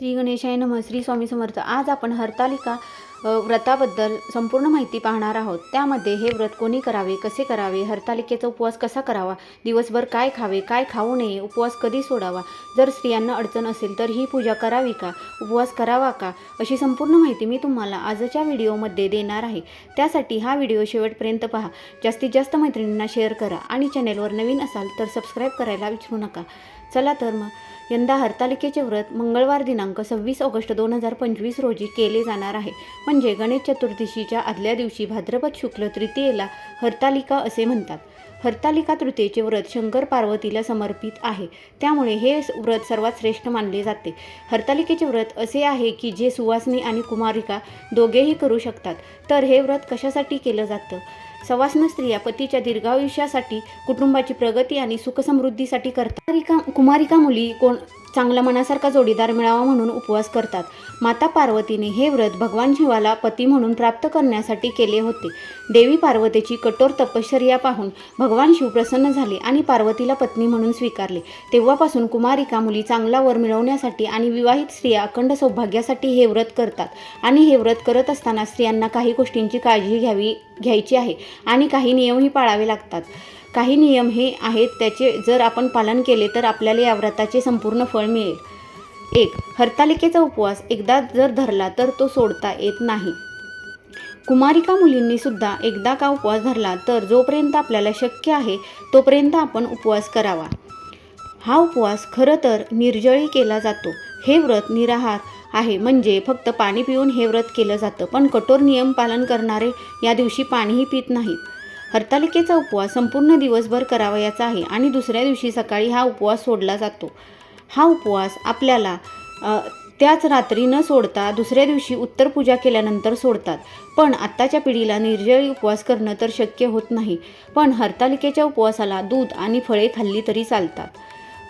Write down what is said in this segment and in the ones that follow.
श्री गणेशाय नम श्री स्वामी समर्थ. आज आपण हरतालिका व्रताबद्दल संपूर्ण माहिती पाहणार आहोत. त्यामध्ये हे व्रत कोणी करावे कसे करावे हरतालिकेचा उपवास कसा करावा दिवसभर काय खावे काय खाऊ नये उपवास कधी सोडावा जर स्त्रियांना अडचण असेल तर ही पूजा करावी का उपवास करावा का अशी संपूर्ण माहिती मी तुम्हाला आजच्या व्हिडिओमध्ये देणार आहे. त्यासाठी हा व्हिडिओ शेवटपर्यंत पहा. जास्तीत जास्त मैत्रिणींना शेअर करा आणि चॅनेलवर नवीन असाल तर सबस्क्राईब करायला विसरू नका. चला तर मग. यंदा हरतालिकेचे व्रत मंगळवार दिनांक सव्वीस ऑगस्ट दोन हजार पंचवीस रोजी केले जाणार आहे. म्हणजे गणेश चतुर्दशीच्या आदल्या दिवशी भाद्रपद शुक्ल तृतीयेला हरतालिका असे म्हणतात. हरतालिका तृतीयेचे व्रत शंकर पार्वतीला समर्पित आहे. त्यामुळे हे व्रत सर्वात श्रेष्ठ मानले जाते. हरतालिकेचे व्रत असे आहे की जे सुवासनी आणि कुमारिका दोघेही करू शकतात. तर हे व्रत कशासाठी केलं जातं? सवासनं स्त्रिया पतीच्या दीर्घायुष्यासाठी कुटुंबाची प्रगती आणि सुखसमृद्धीसाठी करतात. कुमारिका मुली कोण चांगला मनासारखा जोडीदार मिळावा म्हणून उपवास करतात. माता पार्वतीने हे व्रत भगवान शिवाला पती म्हणून प्राप्त करण्यासाठी केले होते. देवी पार्वतीची कठोर तपश्चर्या पाहून भगवान शिव प्रसन्न झाले आणि पार्वतीला पत्नी म्हणून स्वीकारले. तेव्हापासून कुमारिका मुली चांगला वर मिळवण्यासाठी आणि विवाहित स्त्रिया अखंड सौभाग्यासाठी हे व्रत करतात आणि हे व्रत करत असताना स्त्रियांना काही गोष्टींची काळजी घ्यावी घ्यायची आहे आणि काही नियमही पाळावे लागतात. काही नियम हे आहेत त्याचे जर आपण पालन केले तर आपल्याला या व्रताचे संपूर्ण फळ मिळेल. एक हरतालिकेचा उपवास. एकदा जर धरला तर तो सोडता येत नाही. कुमारिका मुलींनी सुद्धा एकदा का उपवास धरला तर जोपर्यंत आपल्याला शक्य आहे तोपर्यंत आपण उपवास करावा. हा उपवास खरं तर निर्जळी केला जातो. हे व्रत निराहार आहे. म्हणजे फक्त पाणी पिऊन हे व्रत केलं जातं. पण कठोर नियम पालन करणारे या दिवशी पाणीही पित नाहीत. हरतालिकेचा उपवास संपूर्ण दिवसभर करावयाचा आहे आणि दुसऱ्या दिवशी सकाळी हा उपवास सोडला जातो. हा उपवास आपल्याला त्याच रात्री न सोडता दुसऱ्या दिवशी उत्तर पूजा केल्यानंतर सोडतात. पण आत्ताच्या पिढीला निर्जळी उपवास करणं तर शक्य होत नाही. पण हरतालिकेच्या उपवासाला दूध आणि फळे खाल्ली तरी चालतात.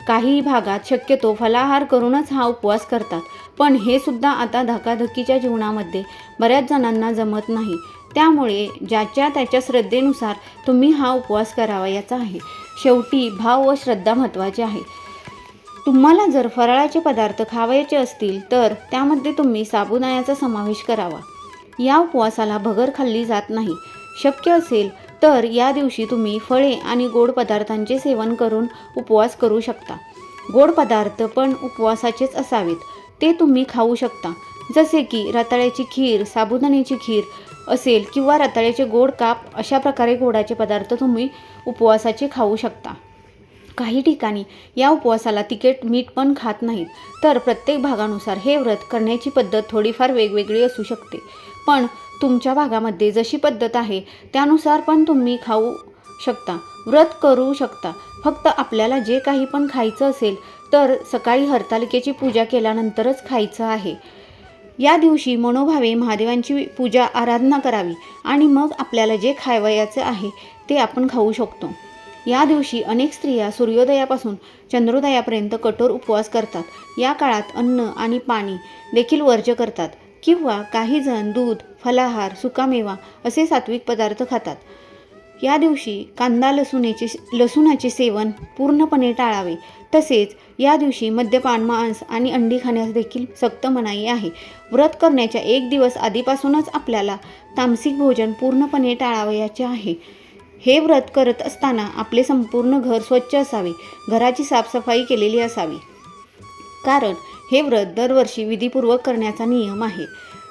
काही भागात शक्यतो फलाहार करूनच हा उपवास करतात. पण हे सुद्धा आता धकाधकीच्या जीवनामध्ये बऱ्याच जणांना जमत नाही. त्यामुळे ज्याच्या त्याच्या श्रद्धेनुसार तुम्ही हा उपवास करावयाचा आहे. शेवटी भाव व श्रद्धा महत्त्वाची आहे. तुम्हाला जर फराळाचे पदार्थ खावायचे असतील तर त्यामध्ये तुम्ही साबुदाण्याचा समावेश करावा. या उपवासाला भगर खाल्ली जात नाही. शक्य असेल तर या दिवशी तुम्ही फळे आणि गोड पदार्थांचे सेवन करून उपवास करू शकता. गोड पदार्थ पण उपवासाचेच असावेत. ते तुम्ही खाऊ शकता. जसे की रताळ्याची खीर साबुदाण्याची खीर असेल किंवा रताळ्याचे गोड काप अशा प्रकारे गोडाचे पदार्थ तुम्ही उपवासाचे खाऊ शकता. काही ठिकाणी या उपवासाला तिखट मीठ पण खात नाहीत. तर प्रत्येक भागानुसार हे व्रत करण्याची पद्धत थोडीफार वेगवेगळी असू शकते. पण तुमच्या भागामध्ये जशी पद्धत आहे त्यानुसार पण तुम्ही खाऊ शकता व्रत करू शकता. फक्त आपल्याला जे काही पण खायचं असेल तर सकाळी हरतालिकेची पूजा केल्यानंतरच खायचं आहे. या दिवशी मनोभावे महादेवांची पूजा आराधना करावी आणि मग आपल्याला जे खायवयाचं आहे ते आपण खाऊ शकतो. या दिवशी अनेक स्त्रिया सूर्योदयापासून चंद्रोदयापर्यंत कठोर उपवास करतात. या काळात अन्न आणि पाणी देखील वर्ज्य करतात किंवा काही जण दूध फलाहार सुकामेवा असे सात्विक पदार्थ खातात. या दिवशी कांदा लसूणेचे लसूणाचे सेवन पूर्णपणे टाळावे. तसेच या दिवशी मद्यपान मांस आणि अंडी खाण्यास देखील सक्त मनाई आहे. व्रत करण्याच्या एक दिवस आधीपासूनच आपल्याला तामसिक भोजन पूर्णपणे टाळावयाचे आहे. हे व्रत करत असताना आपले संपूर्ण घर स्वच्छ असावे. घराची साफसफाई केलेली असावी. कारण हे व्रत दरवर्षी विधीपूर्वक करण्याचा नियम आहे.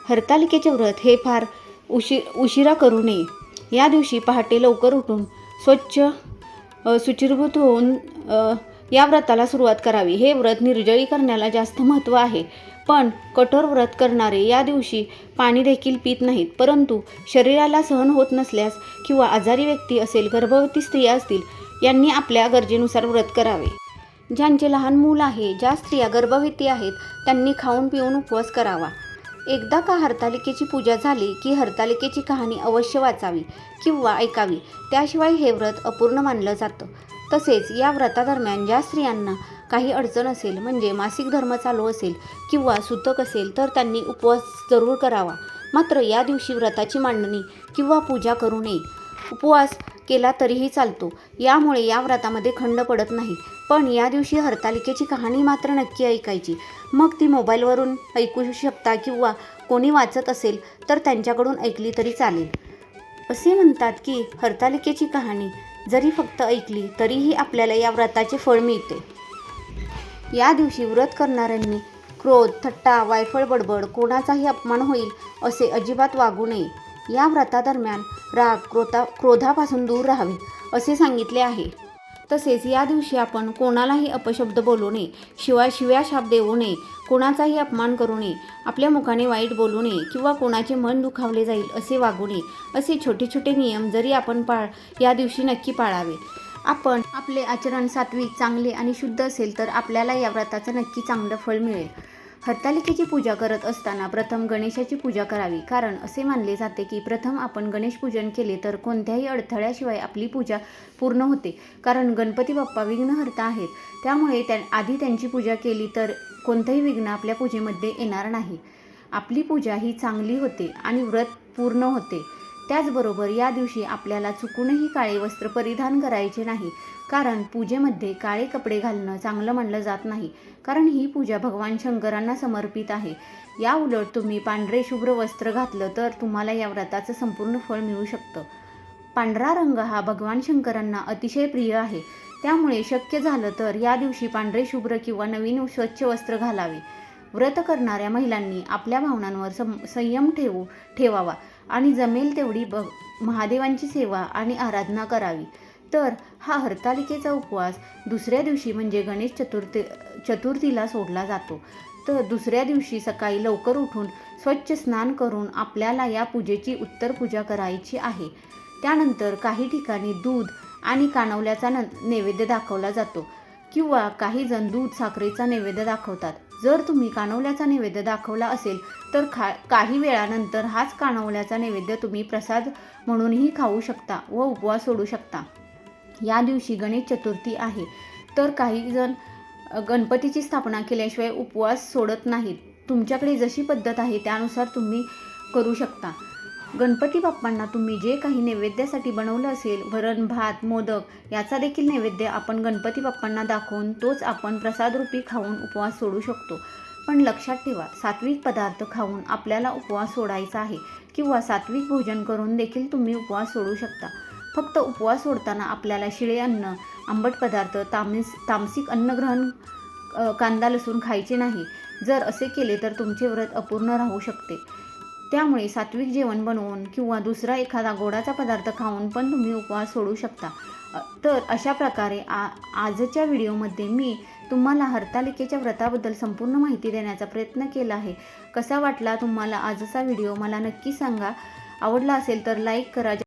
हरतालिकेचे व्रत हे फार उशी उशिरा करू नये. या दिवशी पहाटे लवकर उठून स्वच्छ सुचिरभूत होऊन या व्रताला सुरुवात करावी. हे व्रत निर्जळी करण्याला जास्त महत्त्व आहे. पण कठोर व्रत करणारे या दिवशी पाणी देखील पित नाहीत. परंतु शरीराला सहन होत नसल्यास किंवा आजारी व्यक्ती असेल गर्भवती स्त्रिया असतील यांनी आपल्या गरजेनुसार व्रत करावे. ज्यांचे लहान मूल आहे ज्या स्त्रिया गर्भवती आहेत त्यांनी खाऊन पिऊन उपवास करावा. एकदा का हरतालिकेची पूजा झाली की हरतालिकेची कहाणी अवश्य वाचावी किंवा ऐकावी त्याशिवाय हे व्रत अपूर्ण मानलं जातं. तसेच या व्रतादरम्यान ज्या स्त्रियांना काही अडचण असेल म्हणजे मासिक धर्म चालू असेल किंवा सुतक असेल तर त्यांनी उपवास जरूर करावा. मात्र या दिवशी व्रताची मांडणी किंवा पूजा करू नये. उपवास केला तरीही चालतो. यामुळे या व्रतामध्ये खंड पडत नाही. पण या दिवशी हरतालिकेची कहाणी मात्र नक्की ऐकायची. मग ती मोबाईलवरून ऐकू शकता किंवा कोणी वाचत असेल तर त्यांच्याकडून ऐकली तरी चालेल. असे म्हणतात की हरतालिकेची कहाणी जरी फक्त ऐकली तरीही आपल्याला या व्रताचे फळ मिळते. या दिवशी व्रत करणाऱ्यांनी क्रोध थट्टा वायफळ बडबड कोणाचाही अपमान होईल असे अजिबात वागू नये. या व्रतादरम्यान राग क्रोधा क्रोधापासून दूर राहावे असे सांगितले आहे. तसेच या दिवशी आपण कोणालाही अपशब्द बोलू नये शिवाय शिव्या शाप देऊ नये कोणाचाही अपमान करू नये आपल्या मुखाने वाईट बोलू नये किंवा कोणाचे मन दुखावले जाईल असे वागू नये असे छोटे छोटे नियम जरी आपण पाळ या दिवशी नक्की पाळावे. आपण आपले आचरण सात्विक चांगले आणि शुद्ध असेल तर आपल्याला या व्रताचं नक्की चांगलं फळ मिळेल. हरतालिकेची पूजा करत असताना प्रथम गणेशाची पूजा करावी. कारण असे मानले जाते की प्रथम आपण गणेश पूजन केले तर कोणत्याही अडथळ्याशिवाय आपली पूजा पूर्ण होते. कारण गणपती बाप्पा विघ्नहर्ता आहेत. त्यामुळे त्या आधी त्यांची पूजा केली तर कोणतंही विघ्न आपल्या पूजेमध्ये येणार नाही. आपली पूजा ही चांगली होते आणि व्रत पूर्ण होते. त्याचबरोबर या दिवशी आपल्याला चुकूनही काळे वस्त्र परिधान करायचे नाही. कारण पूजेमध्ये काळे कपडे घालणं चांगलं मानलं जात नाही. कारण ही पूजा भगवान शंकरांना समर्पित आहे. या उलट तुम्ही पांढरे शुभ्र वस्त्र घातलं तर तुम्हाला या व्रताचं संपूर्ण फळ मिळू शकतं. पांढरा रंग हा भगवान शंकरांना अतिशय प्रिय आहे. त्यामुळे शक्य झालं तर या दिवशी पांढरे शुभ्र किंवा नवीन स्वच्छ वस्त्र घालावे. व्रत करणाऱ्या महिलांनी आपल्या भावनांवर सं संयम ठेवू ठेवावा. आणि जमेल तेवढी ब महादेवांची सेवा आणि आराधना करावी. तर हा हरतालिकेचा उपवास दुसऱ्या दिवशी म्हणजे गणेश चतुर्थी चतुर्थीला सोडला जातो. तर दुसऱ्या दिवशी सकाळी लवकर उठून स्वच्छ स्नान करून आपल्याला या पूजेची उत्तर पूजा करायची आहे. त्यानंतर काही ठिकाणी दूध आणि कानवल्याचा न नैवेद्य दाखवला जातो. किंवा काही जण दूध साखरेचा नैवेद्य दाखवतात. जर तुम्ही कानवल्याचा नैवेद्य दाखवला असेल तर खा काही वेळानंतर हाच कानवल्याचा नैवेद्य तुम्ही प्रसाद म्हणूनही खाऊ शकता व उपवास सोडू शकता. या दिवशी गणेश चतुर्थी आहे तर काही जण गणपतीची स्थापना केल्याशिवाय उपवास सोडत नाहीत. तुमच्याकडे जशी पद्धत आहे त्यानुसार तुम्ही करू शकता. गणपती बाप्पांना तुम्ही जे काही नैवेद्यासाठी बनवलं असेल वरण भात मोदक याचा देखील नैवेद्य आपण गणपती बाप्पांना दाखवून तोच आपण प्रसादरूपी खाऊन उपवास सोडू शकतो. पण लक्षात ठेवा सात्विक पदार्थ खाऊन आपल्याला उपवास सोडायचा आहे किंवा सात्विक भोजन करून देखील तुम्ही उपवास सोडू शकता. फक्त उपवास सोडताना आपल्याला शिळे अन्न आंबट पदार्थ तामस तामसिक अन्नग्रहण कांदा लसूण खायचे नाही. जर असे केले तर तुमचे व्रत अपूर्ण राहू शकते. त्यामुळे सात्विक जेवण बनवून किंवा दुसरा एखादा गोडाचा पदार्थ खाऊन पण तुम्ही उपवास सोडू शकता. तर अशा प्रकारे आ आजच्या व्हिडिओमध्ये मी तुम्हाला हरतालिकेच्या व्रताबद्दल संपूर्ण माहिती देण्याचा प्रयत्न केला आहे. कसा वाटला तुम्हाला आजचा व्हिडिओ? मला नक्की सांगा. आवडला असेल तर लाईक करा.